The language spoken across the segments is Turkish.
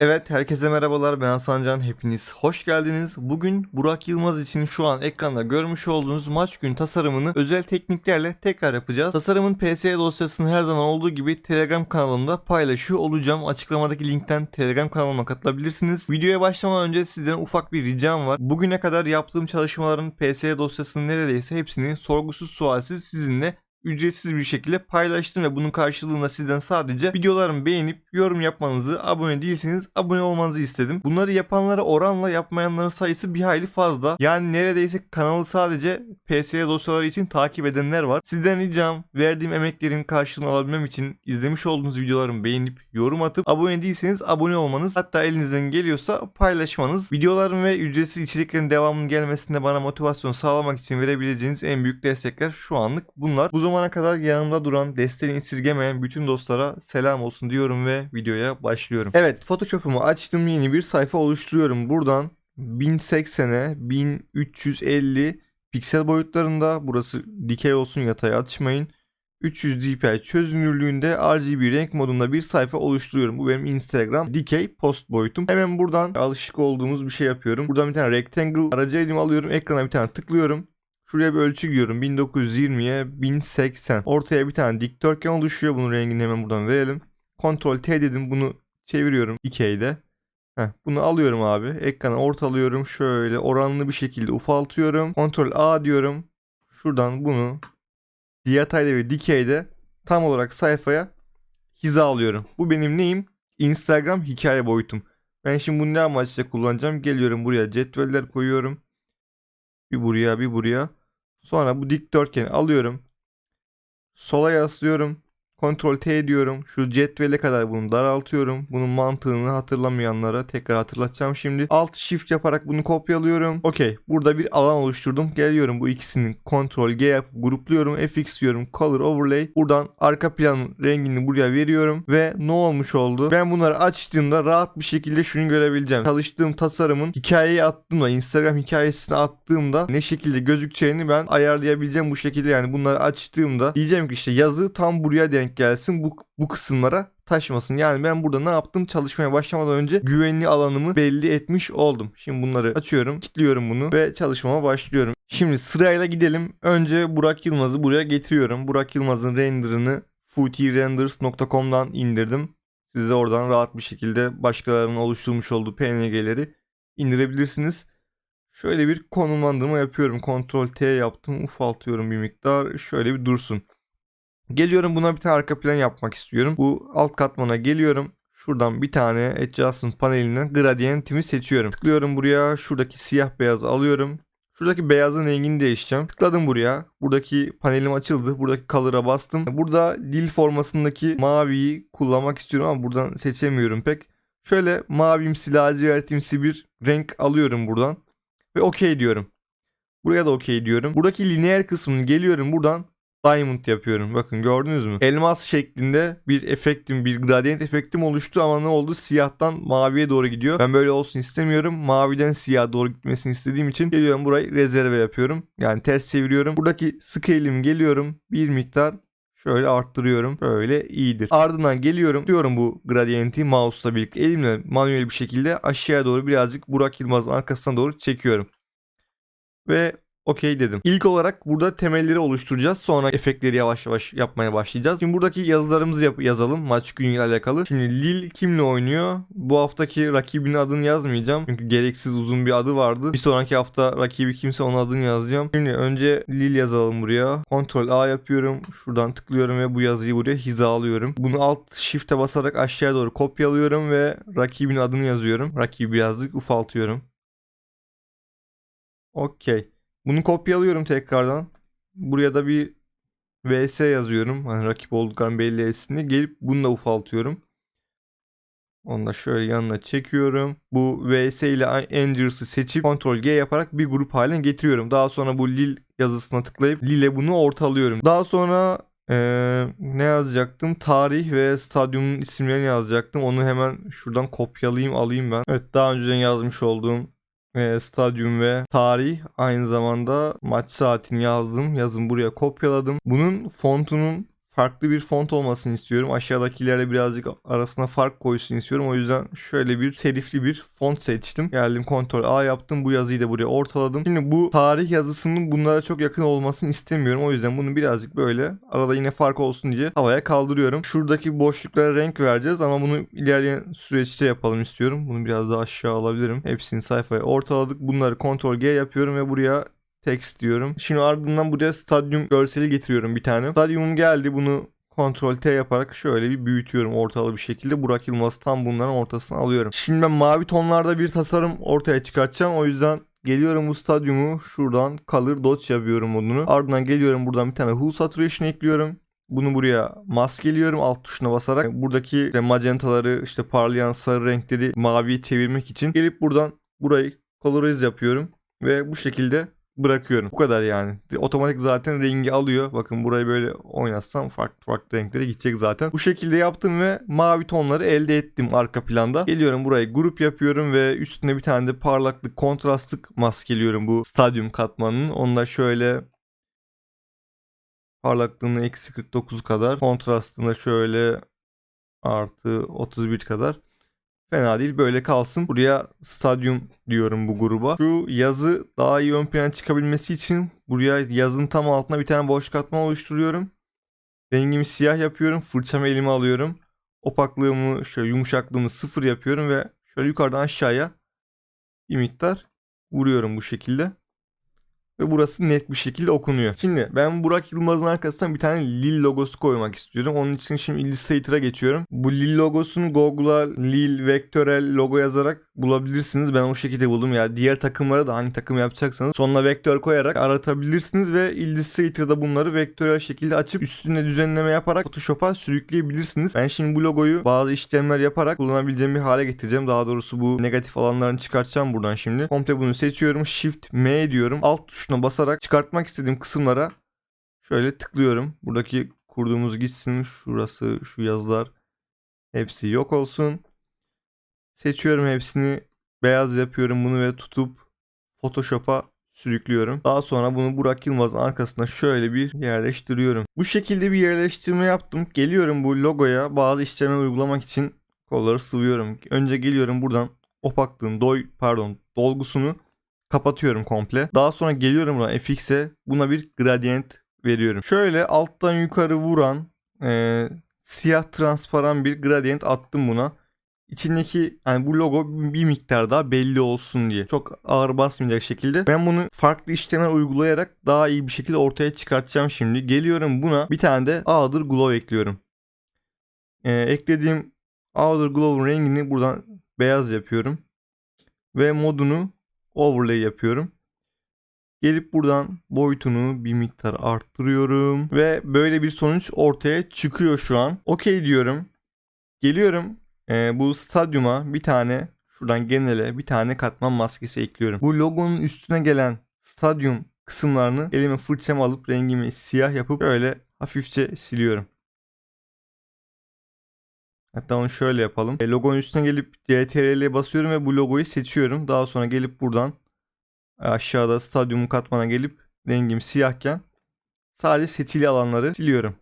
Evet herkese merhabalar ben Hasan Can hepiniz hoş geldiniz. Bugün Burak Yılmaz için şu an ekranda görmüş olduğunuz maç günü tasarımını özel tekniklerle tekrar yapacağız. Tasarımın PS dosyasını her zaman olduğu gibi Telegram kanalımda paylaşıyor olacağım. Açıklamadaki linkten Telegram kanalıma katılabilirsiniz. Videoya başlamadan önce sizden ufak bir ricam var. Bugüne kadar yaptığım çalışmaların PS dosyasının neredeyse hepsini sorgusuz sualsiz sizinle ücretsiz bir şekilde paylaştım ve bunun karşılığında sizden sadece videolarımı beğenip yorum yapmanızı, abone değilseniz abone olmanızı istedim. Bunları yapanlara oranla yapmayanların sayısı bir hayli fazla. Yani neredeyse kanalı sadece PSE dosyaları için takip edenler var. Sizden ricam verdiğim emeklerin karşılığını alabilmem için izlemiş olduğunuz videolarımı beğenip yorum atıp abone değilseniz abone olmanız hatta elinizden geliyorsa paylaşmanız videolarım ve ücretsiz içeriklerin devamının gelmesinde bana motivasyon sağlamak için verebileceğiniz en büyük destekler şu anlık bunlar. Bu zamana kadar yanımda duran, desteğini esirgemeyen bütün dostlara selam olsun diyorum ve videoya başlıyorum. Evet, Photoshop'umu açtım. Yeni bir sayfa oluşturuyorum. Buradan 1080'e 1350 piksel boyutlarında burası dikey olsun yatay açmayın. 300 dpi çözünürlüğünde RGB renk modunda bir sayfa oluşturuyorum. Bu benim Instagram dikey post boyutum. Hemen buradan alışık olduğumuz bir şey yapıyorum. Buradan bir tane rectangle aracı elime alıyorum. Ekrana bir tane tıklıyorum. Şuraya bir ölçü giriyorum. 1920'ye 1080. Ortaya bir tane dikdörtgen oluşuyor. Bunun rengini hemen buradan verelim. Ctrl T dedim. Bunu çeviriyorum 2D'de. Heh, bunu alıyorum abi. Ekrana ortalıyorum. Şöyle oranlı bir şekilde ufaltıyorum. Ctrl A diyorum. Şuradan bunu diyatayda ve dikeyde tam olarak sayfaya hiza alıyorum. Bu benim neyim? Instagram hikaye boyutum. Ben şimdi bunu ne amaçla kullanacağım? Geliyorum buraya cetveller koyuyorum. Bir buraya bir buraya. Sonra bu dikdörtgeni alıyorum. Sola yaslıyorum. Ctrl T diyorum. Şu cetvele kadar bunu daraltıyorum. Bunun mantığını hatırlamayanlara tekrar hatırlatacağım şimdi. Alt Shift yaparak bunu kopyalıyorum. Okey. Burada bir alan oluşturdum. Geliyorum bu ikisinin Ctrl G yapıp grupluyorum. FX diyorum. Color Overlay. Buradan arka planın rengini buraya veriyorum. Ve ne olmuş oldu? Ben bunları açtığımda rahat bir şekilde şunu görebileceğim. Çalıştığım tasarımın hikayeyi attığımda Instagram hikayesine attığımda ne şekilde gözükeceğini ben ayarlayabileceğim bu şekilde. Yani bunları açtığımda diyeceğim ki işte yazı tam buraya denk gelsin. Bu, bu kısımlara taşmasın. Yani ben burada ne yaptım? Çalışmaya başlamadan önce güvenli alanımı belli etmiş oldum. Şimdi bunları açıyorum, kilitliyorum bunu ve çalışmama başlıyorum. Şimdi sırayla gidelim. Önce Burak Yılmaz'ı buraya getiriyorum. Burak Yılmaz'ın renderını footrenders.com'dan indirdim. Siz de oradan rahat bir şekilde başkalarının oluşturmuş olduğu PNG'leri indirebilirsiniz. Şöyle bir konumlandırma yapıyorum. Ctrl T yaptım. Ufaltıyorum bir miktar. Şöyle bir dursun. Geliyorum buna bir tane arka plan yapmak istiyorum. Bu alt katmana geliyorum. Şuradan bir tane adjustment panelinden gradientimi seçiyorum. Tıklıyorum buraya. Şuradaki siyah beyazı alıyorum. Şuradaki beyazın rengini değiştireceğim. Tıkladım buraya. Buradaki panelim açıldı. Buradaki color'a bastım. Burada dil formasındaki maviyi kullanmak istiyorum ama buradan seçemiyorum pek. Şöyle mavimsi lacivertimsi bir renk alıyorum buradan. Ve OK diyorum. Buraya da OK diyorum. Buradaki lineer kısmını geliyorum buradan diamond yapıyorum. Bakın gördünüz mü? Elmas şeklinde bir efektim, bir gradient efektim oluştu ama ne oldu? Siyahtan maviye doğru gidiyor. Ben böyle olsun istemiyorum. Maviden siyah doğru gitmesini istediğim için geliyorum burayı rezerve yapıyorum. Yani ters çeviriyorum. Buradaki scale'im geliyorum. Bir miktar Şöyle arttırıyorum. Böyle iyidir. Ardından geliyorum. Diyorum bu gradienti mouse'la birlikte elimle manuel bir şekilde aşağıya doğru birazcık Burak Yılmaz'ın arkasına doğru çekiyorum. Ve okey dedim. İlk olarak burada temelleri oluşturacağız. Sonra efektleri yavaş yavaş yapmaya başlayacağız. Şimdi buradaki yazılarımızı yap- yazalım. Maç günüyle alakalı. Şimdi Lil kimle oynuyor? Bu haftaki rakibinin adını yazmayacağım. Çünkü gereksiz uzun bir adı vardı. Bir sonraki hafta rakibi kimse onun adını yazacağım. Şimdi önce Lil yazalım buraya. Ctrl A yapıyorum. Şuradan tıklıyorum ve bu yazıyı buraya hizalıyorum. Bunu alt shift'e basarak aşağıya doğru kopyalıyorum ve rakibin adını yazıyorum. Rakibi birazcık ufaltıyorum. Okey. Bunu kopyalıyorum tekrardan. Buraya da bir vs yazıyorum. Hani rakip olduklarını belli etsin diye. Gelip bunu da ufaltıyorum. Onu da şöyle yanına çekiyorum. Bu vs ile Angers'ı seçip Ctrl G yaparak bir grup haline getiriyorum. Daha sonra bu Lil yazısına tıklayıp Lil'e bunu ortalıyorum. Daha sonra ee, ne yazacaktım? Tarih ve stadyumun isimlerini yazacaktım. Onu hemen şuradan kopyalayayım alayım ben. Evet daha önceden yazmış olduğum e, stadyum ve tarih aynı zamanda maç saatini yazdım. Yazın buraya kopyaladım. Bunun fontunun farklı bir font olmasını istiyorum. Aşağıdakilerle birazcık arasına fark koysun istiyorum. O yüzden şöyle bir serifli bir font seçtim. Geldim kontrol A yaptım. Bu yazıyı da buraya ortaladım. Şimdi bu tarih yazısının bunlara çok yakın olmasını istemiyorum. O yüzden bunu birazcık böyle arada yine fark olsun diye havaya kaldırıyorum. Şuradaki boşluklara renk vereceğiz ama bunu ilerleyen süreçte yapalım istiyorum. Bunu biraz daha aşağı alabilirim. Hepsini sayfaya ortaladık. Bunları kontrol G yapıyorum ve buraya text diyorum. Şimdi ardından buraya stadyum görseli getiriyorum bir tane. Stadyumum geldi. Bunu Ctrl T yaparak şöyle bir büyütüyorum ortalı bir şekilde. Burak Yılmaz tam bunların ortasına alıyorum. Şimdi ben mavi tonlarda bir tasarım ortaya çıkartacağım. O yüzden Geliyorum bu stadyumu şuradan color dodge yapıyorum bunu. Ardından geliyorum buradan bir tane hue saturation ekliyorum. Bunu buraya maskeliyorum alt tuşuna basarak. Buradaki işte magentaları işte parlayan sarı renkleri maviye çevirmek için gelip buradan burayı colorize yapıyorum. Ve bu şekilde bırakıyorum. Bu kadar yani. Otomatik zaten rengi alıyor. Bakın burayı böyle oynatsam farklı farklı renklere gidecek zaten. Bu şekilde yaptım ve mavi tonları elde ettim arka planda. Geliyorum burayı grup yapıyorum ve üstüne bir tane de parlaklık kontrastlık maskeliyorum bu stadyum katmanının. Onu da şöyle parlaklığını eksi 49 kadar. Kontrastını şöyle artı 31 kadar. Fena değil böyle kalsın. Buraya stadyum diyorum bu gruba. Şu yazı daha iyi ön plana çıkabilmesi için buraya yazın tam altına bir tane boş katman oluşturuyorum. Rengimi siyah yapıyorum. Fırçamı elime alıyorum. Opaklığımı şöyle yumuşaklığımı sıfır yapıyorum ve şöyle yukarıdan aşağıya bir miktar vuruyorum bu şekilde. Ve burası net bir şekilde okunuyor. Şimdi ben Burak Yılmaz'ın arkasına bir tane Lil logosu koymak istiyorum. Onun için şimdi Illustrator'a geçiyorum. Bu Lil logosunu Google'a Lil vektörel logo yazarak bulabilirsiniz. Ben o şekilde buldum ya. Diğer takımlara da hangi takım yapacaksanız sonuna vektör koyarak aratabilirsiniz ve Illustrator'da bunları vektörel şekilde açıp üstüne düzenleme yaparak Photoshop'a sürükleyebilirsiniz. Ben şimdi bu logoyu bazı işlemler yaparak kullanabileceğim bir hale getireceğim. Daha doğrusu bu negatif alanlarını çıkartacağım buradan şimdi. Komple bunu seçiyorum. Shift M diyorum. Alt tuşuna basarak çıkartmak istediğim kısımlara şöyle tıklıyorum. Buradaki kurduğumuz gitsin. Şurası, şu yazılar hepsi yok olsun. Seçiyorum hepsini. Beyaz yapıyorum bunu ve tutup Photoshop'a sürüklüyorum. Daha sonra bunu Burak Yılmaz'ın arkasına şöyle bir yerleştiriyorum. Bu şekilde bir yerleştirme yaptım. Geliyorum bu logoya bazı işlemler uygulamak için kolları sıvıyorum. Önce geliyorum buradan opaklığın doy pardon dolgusunu kapatıyorum komple. Daha sonra geliyorum buna FX'e buna bir gradient veriyorum. Şöyle alttan yukarı vuran e, siyah transparan bir gradient attım buna. İçindeki yani bu logo bir miktar daha belli olsun diye. Çok ağır basmayacak şekilde. Ben bunu farklı işlemler uygulayarak daha iyi bir şekilde ortaya çıkartacağım şimdi. Geliyorum buna bir tane de Outer Glow ekliyorum. Ee, eklediğim Outer Glow'un rengini buradan beyaz yapıyorum. Ve modunu overlay yapıyorum. Gelip buradan boyutunu bir miktar arttırıyorum. Ve böyle bir sonuç ortaya çıkıyor şu an. Okey diyorum. Geliyorum e, bu stadyuma bir tane şuradan genele bir tane katman maskesi ekliyorum. Bu logonun üstüne gelen stadyum kısımlarını elime fırçamı alıp rengimi siyah yapıp böyle hafifçe siliyorum. Hatta onu şöyle yapalım. E, logonun üstüne gelip CTRL'ye basıyorum ve bu logoyu seçiyorum. Daha sonra gelip buradan aşağıda stadyumun katmana gelip rengim siyahken sadece seçili alanları siliyorum.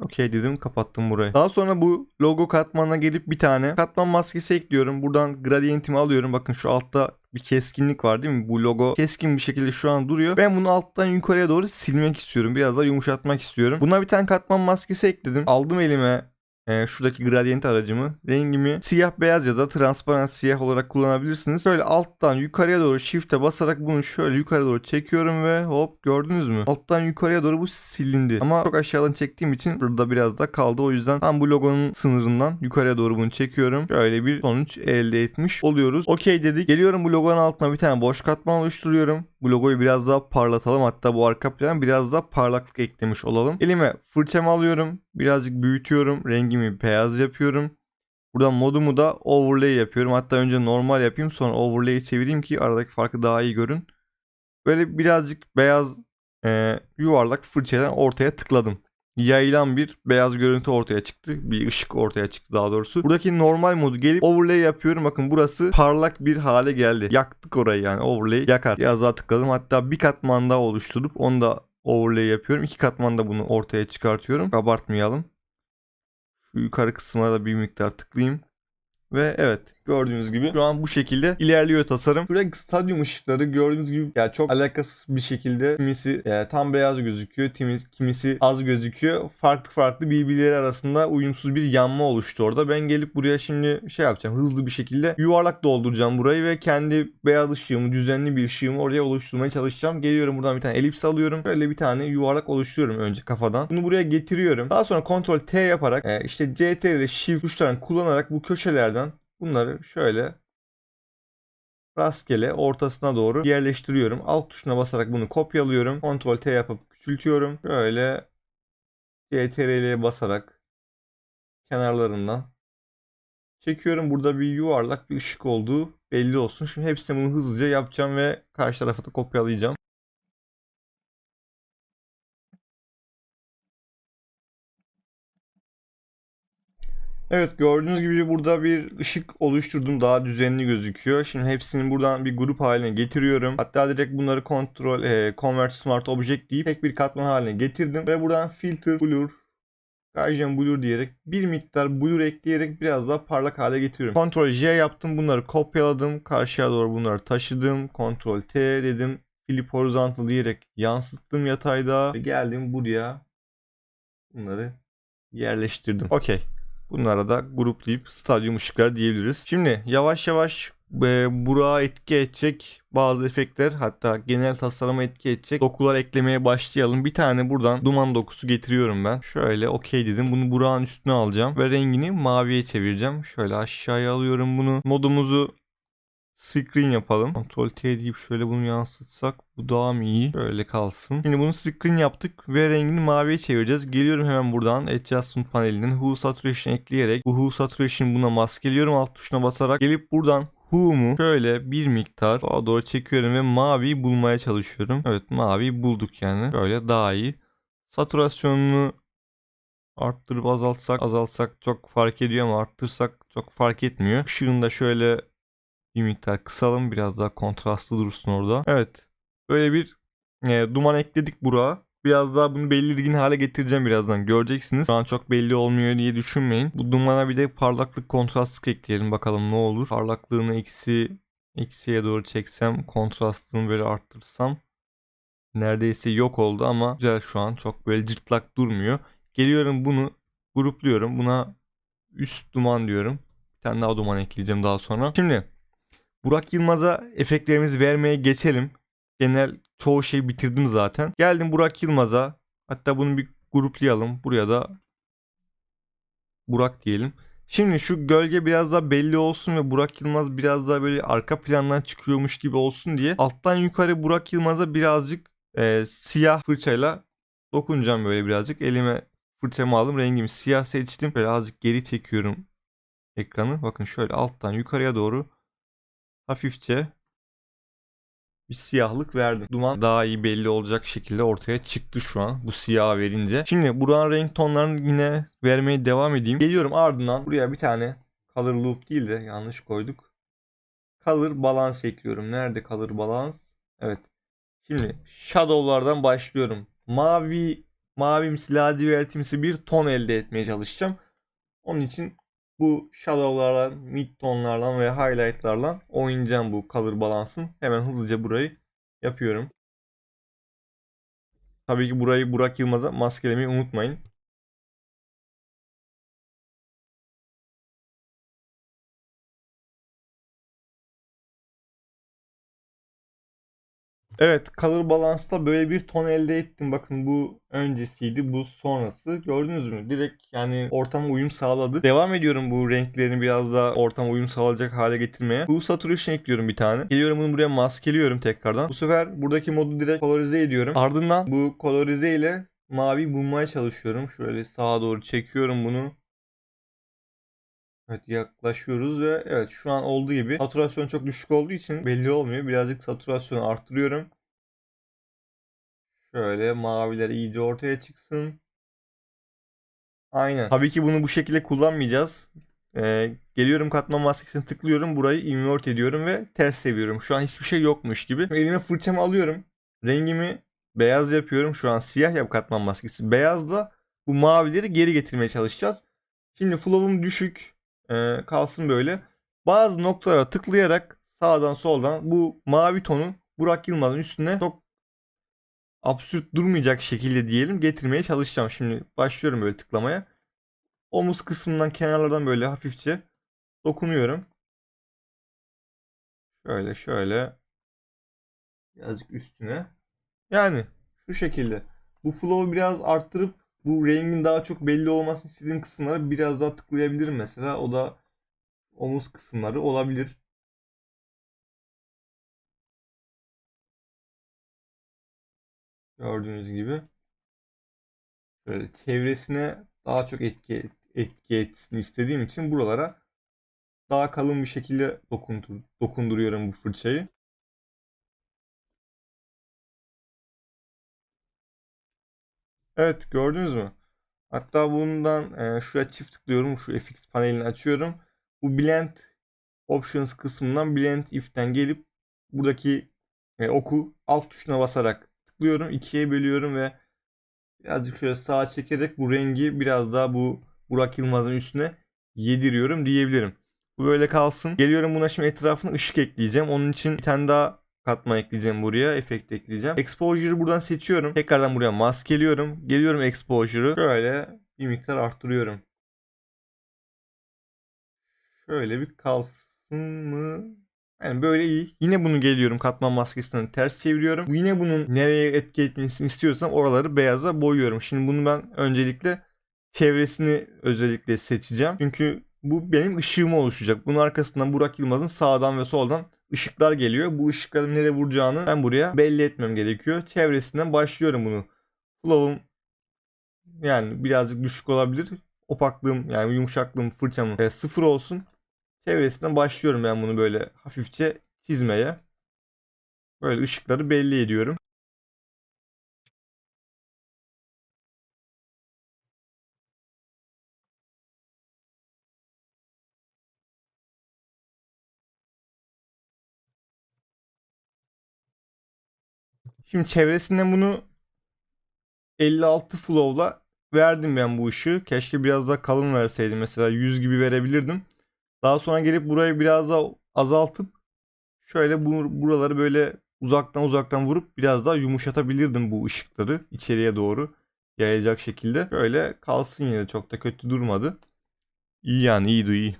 Okey dedim kapattım burayı. Daha sonra bu logo katmanına gelip bir tane katman maskesi ekliyorum. Buradan gradientimi alıyorum. Bakın şu altta bir keskinlik var değil mi? Bu logo keskin bir şekilde şu an duruyor. Ben bunu alttan yukarıya doğru silmek istiyorum. Biraz daha yumuşatmak istiyorum. Buna bir tane katman maskesi ekledim. Aldım elime e, şuradaki gradient aracımı rengimi siyah beyaz ya da transparan siyah olarak kullanabilirsiniz. Şöyle alttan yukarıya doğru shift'e basarak bunu şöyle yukarı doğru çekiyorum ve hop gördünüz mü? Alttan yukarıya doğru bu silindi. Ama çok aşağıdan çektiğim için burada biraz da kaldı. O yüzden tam bu logonun sınırından yukarıya doğru bunu çekiyorum. Şöyle bir sonuç elde etmiş oluyoruz. Okey dedik. Geliyorum bu logonun altına bir tane boş katman oluşturuyorum. Bu logoyu biraz daha parlatalım. Hatta bu arka plan biraz daha parlaklık eklemiş olalım. Elime fırçamı alıyorum. Birazcık büyütüyorum. Rengimi beyaz yapıyorum. Buradan modumu da overlay yapıyorum. Hatta önce normal yapayım sonra overlay'i çevireyim ki aradaki farkı daha iyi görün. Böyle birazcık beyaz e, yuvarlak fırçadan ortaya tıkladım. Yayılan bir beyaz görüntü ortaya çıktı. Bir ışık ortaya çıktı daha doğrusu. Buradaki normal modu gelip overlay yapıyorum. Bakın burası parlak bir hale geldi. Yaktık orayı yani overlay yakar. Daha tıkladım. Hatta bir katman daha oluşturup onu da overlay yapıyorum. İki katman da bunu ortaya çıkartıyorum. Abartmayalım. Şu yukarı kısmına da bir miktar tıklayayım. Ve evet gördüğünüz gibi şu an bu şekilde ilerliyor tasarım. Şurada stadyum ışıkları gördüğünüz gibi yani çok alakasız bir şekilde kimisi e, tam beyaz gözüküyor, kimisi, kimisi az gözüküyor. Farklı farklı birbirleri arasında uyumsuz bir yanma oluştu orada. Ben gelip buraya şimdi şey yapacağım hızlı bir şekilde yuvarlak dolduracağım burayı ve kendi beyaz ışığımı düzenli bir ışığımı oraya oluşturmaya çalışacağım. Geliyorum buradan bir tane elips alıyorum. Böyle bir tane yuvarlak oluşturuyorum önce kafadan. Bunu buraya getiriyorum. Daha sonra Ctrl T yaparak e, işte CTRL ile Shift tuşlarını kullanarak bu köşelerden bunları şöyle rastgele ortasına doğru yerleştiriyorum. Alt tuşuna basarak bunu kopyalıyorum. Ctrl T yapıp küçültüyorum. Şöyle CTRL'ye basarak kenarlarından çekiyorum. Burada bir yuvarlak bir ışık olduğu belli olsun. Şimdi hepsini bunu hızlıca yapacağım ve karşı tarafı da kopyalayacağım. Evet gördüğünüz gibi burada bir ışık oluşturdum. Daha düzenli gözüküyor. Şimdi hepsini buradan bir grup haline getiriyorum. Hatta direkt bunları kontrol, e, convert smart object deyip tek bir katman haline getirdim. Ve buradan filter, blur, Gaussian blur diyerek bir miktar blur ekleyerek biraz daha parlak hale getiriyorum. Ctrl J yaptım. Bunları kopyaladım. Karşıya doğru bunları taşıdım. Ctrl T dedim. Flip horizontal diyerek yansıttım yatayda. Ve geldim buraya. Bunları yerleştirdim. Okey. Bunlara da gruplayıp stadyum ışıkları diyebiliriz. Şimdi yavaş yavaş e, Burak'a etki edecek bazı efektler hatta genel tasarıma etki edecek dokular eklemeye başlayalım. Bir tane buradan duman dokusu getiriyorum ben. Şöyle okey dedim. Bunu Burak'ın üstüne alacağım ve rengini maviye çevireceğim. Şöyle aşağıya alıyorum bunu. Modumuzu screen yapalım. Ctrl T deyip şöyle bunu yansıtsak bu daha mı iyi? Şöyle kalsın. Şimdi bunu screen yaptık ve rengini maviye çevireceğiz. Geliyorum hemen buradan Adjustment panelinden Hue Saturation ekleyerek bu Hue Saturation buna maskeliyorum alt tuşuna basarak gelip buradan Hue'mu şöyle bir miktar sağa doğru çekiyorum ve maviyi bulmaya çalışıyorum. Evet maviyi bulduk yani. Böyle daha iyi. Saturasyonunu arttırıp azaltsak azaltsak çok fark ediyor ama arttırsak çok fark etmiyor. Işığını da şöyle bir miktar kısalım. Biraz daha kontrastlı dursun orada. Evet. Böyle bir e, duman ekledik buraya. Biraz daha bunu belirgin hale getireceğim birazdan. Göreceksiniz. Şu an çok belli olmuyor diye düşünmeyin. Bu dumana bir de parlaklık kontrastlık ekleyelim. Bakalım ne olur. Parlaklığını eksi eksiye doğru çeksem. Kontrastını böyle arttırsam. Neredeyse yok oldu ama güzel şu an. Çok böyle cırtlak durmuyor. Geliyorum bunu grupluyorum. Buna üst duman diyorum. Bir tane daha duman ekleyeceğim daha sonra. Şimdi Burak Yılmaz'a efektlerimizi vermeye geçelim. Genel çoğu şeyi bitirdim zaten. Geldim Burak Yılmaz'a. Hatta bunu bir gruplayalım. Buraya da Burak diyelim. Şimdi şu gölge biraz daha belli olsun ve Burak Yılmaz biraz daha böyle arka plandan çıkıyormuş gibi olsun diye alttan yukarı Burak Yılmaz'a birazcık e, siyah fırçayla dokunacağım böyle birazcık. Elime fırçamı aldım. Rengimi siyah seçtim. Böyle azıcık geri çekiyorum ekranı. Bakın şöyle alttan yukarıya doğru hafifçe bir siyahlık verdim. Duman daha iyi belli olacak şekilde ortaya çıktı şu an bu siyah verince. Şimdi buranın renk tonlarını yine vermeye devam edeyim. Geliyorum ardından buraya bir tane color loop değil de yanlış koyduk. Color balance ekliyorum. Nerede color balance? Evet. Şimdi shadow'lardan başlıyorum. Mavi, mavimsi, lacivertimsi bir ton elde etmeye çalışacağım. Onun için bu shadow'larla, mid tonlarla ve highlight'larla oynayacağım bu color balansın. Hemen hızlıca burayı yapıyorum. Tabii ki burayı Burak Yılmaz'a maskelemeyi unutmayın. Evet, Color Balance'da böyle bir ton elde ettim. Bakın bu öncesiydi, bu sonrası. Gördünüz mü? Direkt yani ortama uyum sağladı. Devam ediyorum bu renklerini biraz daha ortama uyum sağlayacak hale getirmeye. Bu saturation ekliyorum bir tane. Geliyorum bunu buraya maskeliyorum tekrardan. Bu sefer buradaki modu direkt kolorize ediyorum. Ardından bu kolorize ile mavi bulmaya çalışıyorum. Şöyle sağa doğru çekiyorum bunu. Evet yaklaşıyoruz ve evet şu an olduğu gibi saturasyon çok düşük olduğu için belli olmuyor. Birazcık saturasyonu arttırıyorum. Şöyle maviler iyice ortaya çıksın. Aynen. Tabii ki bunu bu şekilde kullanmayacağız. Ee, geliyorum katman maskesini tıklıyorum. Burayı invert ediyorum ve ters seviyorum. Şu an hiçbir şey yokmuş gibi. Elime fırçamı alıyorum. Rengimi beyaz yapıyorum. Şu an siyah yap katman maskesi. Beyazla bu mavileri geri getirmeye çalışacağız. Şimdi flow'um düşük e, kalsın böyle. Bazı noktalara tıklayarak sağdan soldan bu mavi tonu Burak Yılmaz'ın üstüne çok absürt durmayacak şekilde diyelim getirmeye çalışacağım. Şimdi başlıyorum böyle tıklamaya. Omuz kısmından kenarlardan böyle hafifçe dokunuyorum. Şöyle şöyle birazcık üstüne. Yani şu şekilde. Bu flow'u biraz arttırıp bu rengin daha çok belli olmasını istediğim kısımları biraz daha tıklayabilirim mesela. O da omuz kısımları olabilir. Gördüğünüz gibi. Şöyle çevresine daha çok etki, etki etsin istediğim için buralara daha kalın bir şekilde dokundur, dokunduruyorum bu fırçayı. Evet gördünüz mü? Hatta bundan e, şuraya çift tıklıyorum. Şu FX panelini açıyorum. Bu Blend Options kısmından Blend If'ten gelip buradaki e, oku alt tuşuna basarak tıklıyorum. ikiye bölüyorum ve birazcık şöyle sağa çekerek bu rengi biraz daha bu Burak Yılmaz'ın üstüne yediriyorum diyebilirim. Bu böyle kalsın. Geliyorum buna şimdi etrafına ışık ekleyeceğim. Onun için bir tane daha katman ekleyeceğim buraya. Efekt ekleyeceğim. Exposure'ı buradan seçiyorum. Tekrardan buraya maskeliyorum. Geliyorum Exposure'ı. Şöyle bir miktar arttırıyorum. Şöyle bir kalsın mı? Yani böyle iyi. Yine bunu geliyorum katman maskesinden ters çeviriyorum. Yine bunun nereye etki etmesini istiyorsam oraları beyaza boyuyorum. Şimdi bunu ben öncelikle çevresini özellikle seçeceğim. Çünkü bu benim ışığım oluşacak. Bunun arkasından Burak Yılmaz'ın sağdan ve soldan ışıklar geliyor. Bu ışıkların nereye vuracağını ben buraya belli etmem gerekiyor. Çevresinden başlıyorum bunu. Flow'um yani birazcık düşük olabilir. Opaklığım yani yumuşaklığım fırçamın e, sıfır olsun. Çevresinden başlıyorum ben bunu böyle hafifçe çizmeye. Böyle ışıkları belli ediyorum. Şimdi çevresinden bunu 56 flow'la verdim ben bu ışığı. Keşke biraz daha kalın verseydim. Mesela 100 gibi verebilirdim. Daha sonra gelip burayı biraz daha azaltıp şöyle bu, buraları böyle uzaktan uzaktan vurup biraz daha yumuşatabilirdim bu ışıkları içeriye doğru yayacak şekilde. Böyle kalsın yine çok da kötü durmadı. İyi yani iyi iyi.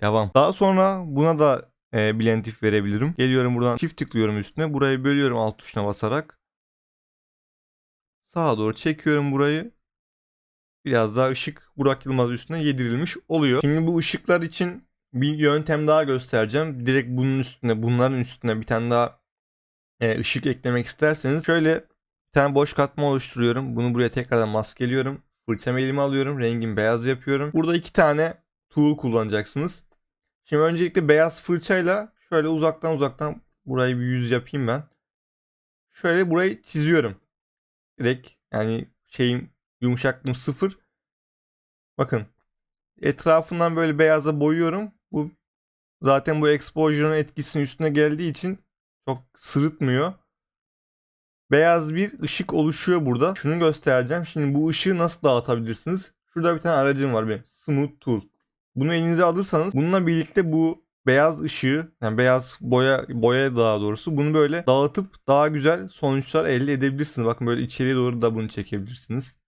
Devam. Daha sonra buna da e, blentif verebilirim. Geliyorum buradan çift tıklıyorum üstüne. Burayı bölüyorum alt tuşuna basarak. Sağa doğru çekiyorum burayı. Biraz daha ışık Burak Yılmaz üstüne yedirilmiş oluyor. Şimdi bu ışıklar için bir yöntem daha göstereceğim. Direkt bunun üstüne, bunların üstüne bir tane daha e, ışık eklemek isterseniz şöyle bir tane boş katma oluşturuyorum. Bunu buraya tekrardan maskeliyorum. Fırçamı elime alıyorum. Rengim beyaz yapıyorum. Burada iki tane tool kullanacaksınız. Şimdi öncelikle beyaz fırçayla şöyle uzaktan uzaktan burayı bir yüz yapayım ben. Şöyle burayı çiziyorum. Direkt yani şeyim yumuşaklığım sıfır. Bakın etrafından böyle beyaza boyuyorum. Bu zaten bu exposure'ın etkisinin üstüne geldiği için çok sırıtmıyor. Beyaz bir ışık oluşuyor burada. Şunu göstereceğim. Şimdi bu ışığı nasıl dağıtabilirsiniz? Şurada bir tane aracım var benim. Smooth Tool. Bunu elinize alırsanız bununla birlikte bu beyaz ışığı yani beyaz boya boya daha doğrusu bunu böyle dağıtıp daha güzel sonuçlar elde edebilirsiniz. Bakın böyle içeriye doğru da bunu çekebilirsiniz.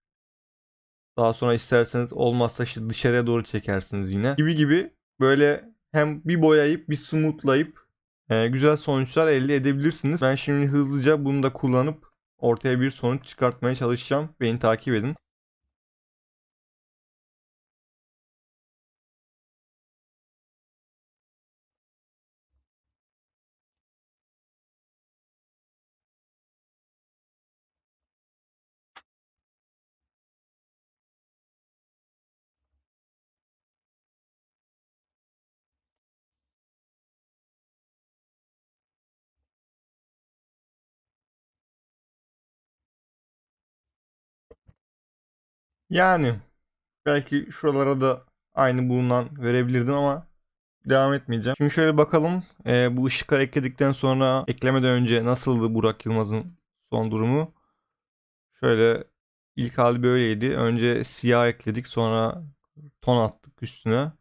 Daha sonra isterseniz olmazsa işte dışarıya doğru çekersiniz yine. Gibi gibi böyle hem bir boyayıp bir smoothlayıp e, güzel sonuçlar elde edebilirsiniz. Ben şimdi hızlıca bunu da kullanıp ortaya bir sonuç çıkartmaya çalışacağım. Beni takip edin. Yani belki şuralara da aynı bulunan verebilirdim ama devam etmeyeceğim. Şimdi şöyle bakalım e, bu ışıkları ekledikten sonra eklemeden önce nasıldı Burak Yılmaz'ın son durumu. Şöyle ilk hali böyleydi. Önce siyah ekledik sonra ton attık üstüne.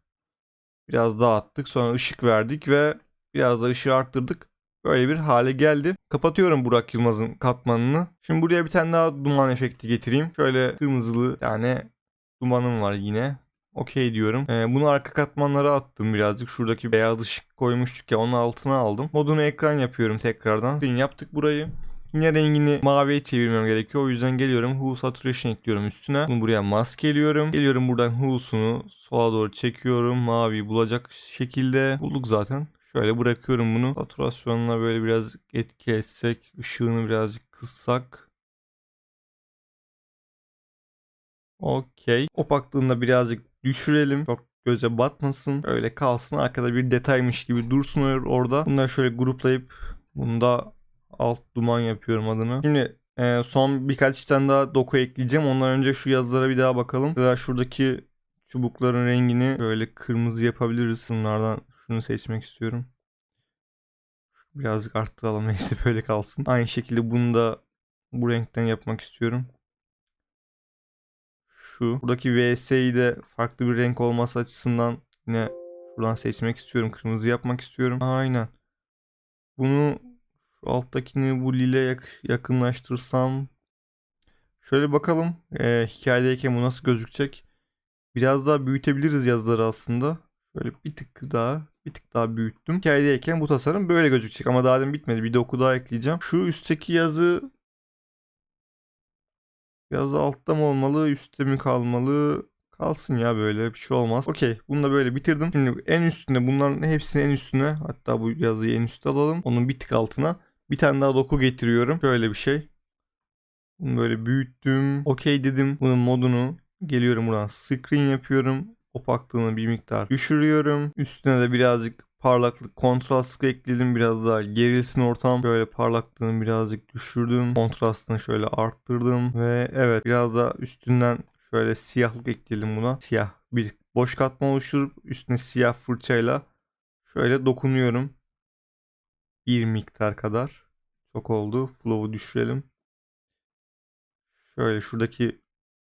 Biraz daha attık sonra ışık verdik ve biraz da ışığı arttırdık. Böyle bir hale geldi. Kapatıyorum Burak Yılmaz'ın katmanını. Şimdi buraya bir tane daha duman efekti getireyim. Şöyle kırmızılı yani dumanım var yine. Okey diyorum. Ee, bunu arka katmanlara attım birazcık. Şuradaki beyaz ışık koymuştuk ya onun altına aldım. Modunu ekran yapıyorum tekrardan. Şimdi yaptık burayı. Yine rengini maviye çevirmem gerekiyor. O yüzden geliyorum Hue Saturation ekliyorum üstüne. Bunu buraya maskeliyorum. Geliyorum buradan Hue'sunu sola doğru çekiyorum. Maviyi bulacak şekilde. Bulduk zaten. Şöyle bırakıyorum bunu. Saturasyonuna böyle biraz etki etsek. ışığını birazcık kıssak. Okey. Opaklığını da birazcık düşürelim. Çok göze batmasın. Öyle kalsın. Arkada bir detaymış gibi dursun or- orada. Bunları şöyle gruplayıp bunu da alt duman yapıyorum adını. Şimdi e, son birkaç tane daha doku ekleyeceğim. Ondan önce şu yazılara bir daha bakalım. Mesela şuradaki çubukların rengini böyle kırmızı yapabiliriz. Bunlardan şunu seçmek istiyorum. Birazcık arttıralım neyse böyle kalsın. Aynı şekilde bunu da bu renkten yapmak istiyorum. Şu. Buradaki VS'yi de farklı bir renk olması açısından yine şuradan seçmek istiyorum. Kırmızı yapmak istiyorum. Aynen. Bunu şu alttakini bu lile yak- yakınlaştırsam. Şöyle bakalım. Ee, hikayedeyken bu nasıl gözükecek? Biraz daha büyütebiliriz yazıları aslında. Şöyle bir tık daha bir tık daha büyüttüm. Hikayedeyken bu tasarım böyle gözükecek ama daha demin bitmedi. Bir doku daha ekleyeceğim. Şu üstteki yazı biraz da altta mı olmalı, üstte mi kalmalı? Kalsın ya böyle bir şey olmaz. Okey bunu da böyle bitirdim. Şimdi en üstünde bunların hepsini en üstüne hatta bu yazıyı en üstte alalım. Onun bir tık altına bir tane daha doku getiriyorum. Şöyle bir şey. Bunu böyle büyüttüm. Okey dedim. Bunun modunu geliyorum buradan screen yapıyorum. Opaklığını bir miktar düşürüyorum. Üstüne de birazcık parlaklık kontrast ekledim. Biraz daha gerilsin ortam. Böyle parlaklığını birazcık düşürdüm. Kontrastını şöyle arttırdım. Ve evet biraz da üstünden şöyle siyahlık ekleyelim buna. Siyah bir boş katman oluşturup üstüne siyah fırçayla şöyle dokunuyorum. Bir miktar kadar. Çok oldu. Flow'u düşürelim. Şöyle şuradaki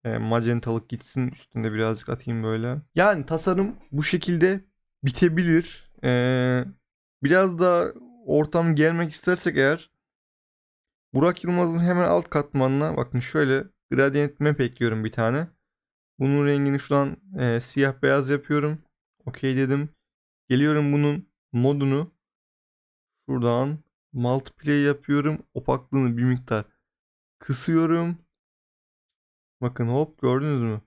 e, magentalık gitsin. Üstünde birazcık atayım böyle. Yani tasarım bu şekilde bitebilir. Ee, biraz da ortam gelmek istersek eğer Burak Yılmaz'ın hemen alt katmanına bakın şöyle gradient map ekliyorum bir tane. Bunun rengini şuradan e, siyah beyaz yapıyorum. Okey dedim. Geliyorum bunun modunu şuradan multiplay yapıyorum. Opaklığını bir miktar kısıyorum. Bakın hop gördünüz mü?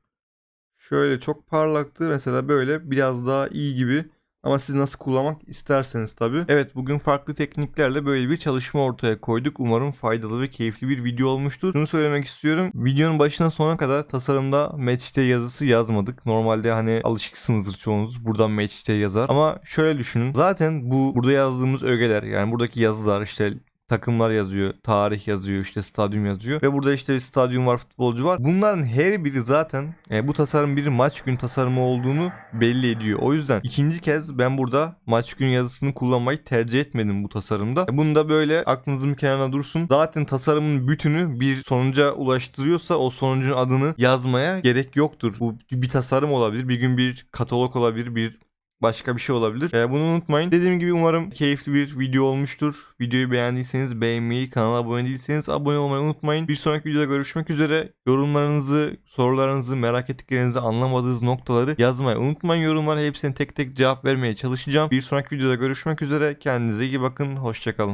Şöyle çok parlaktı. Mesela böyle biraz daha iyi gibi. Ama siz nasıl kullanmak isterseniz tabi. Evet bugün farklı tekniklerle böyle bir çalışma ortaya koyduk. Umarım faydalı ve keyifli bir video olmuştur. Şunu söylemek istiyorum. Videonun başına sona kadar tasarımda match'te yazısı yazmadık. Normalde hani alışıksınızdır çoğunuz. Buradan match'te yazar. Ama şöyle düşünün. Zaten bu burada yazdığımız ögeler yani buradaki yazılar işte takımlar yazıyor, tarih yazıyor, işte stadyum yazıyor ve burada işte bir stadyum var, futbolcu var. Bunların her biri zaten e, bu tasarım bir maç gün tasarımı olduğunu belli ediyor. O yüzden ikinci kez ben burada maç gün yazısını kullanmayı tercih etmedim bu tasarımda. E, Bunu da böyle aklınızın kenarına dursun. Zaten tasarımın bütünü bir sonuca ulaştırıyorsa o sonucun adını yazmaya gerek yoktur. Bu bir tasarım olabilir, bir gün bir katalog olabilir, bir başka bir şey olabilir. Ee, bunu unutmayın. Dediğim gibi umarım keyifli bir video olmuştur. Videoyu beğendiyseniz beğenmeyi, kanala abone değilseniz abone olmayı unutmayın. Bir sonraki videoda görüşmek üzere. Yorumlarınızı, sorularınızı, merak ettiklerinizi, anlamadığınız noktaları yazmayı unutmayın. Yorumlara hepsine tek tek cevap vermeye çalışacağım. Bir sonraki videoda görüşmek üzere. Kendinize iyi bakın. Hoşçakalın.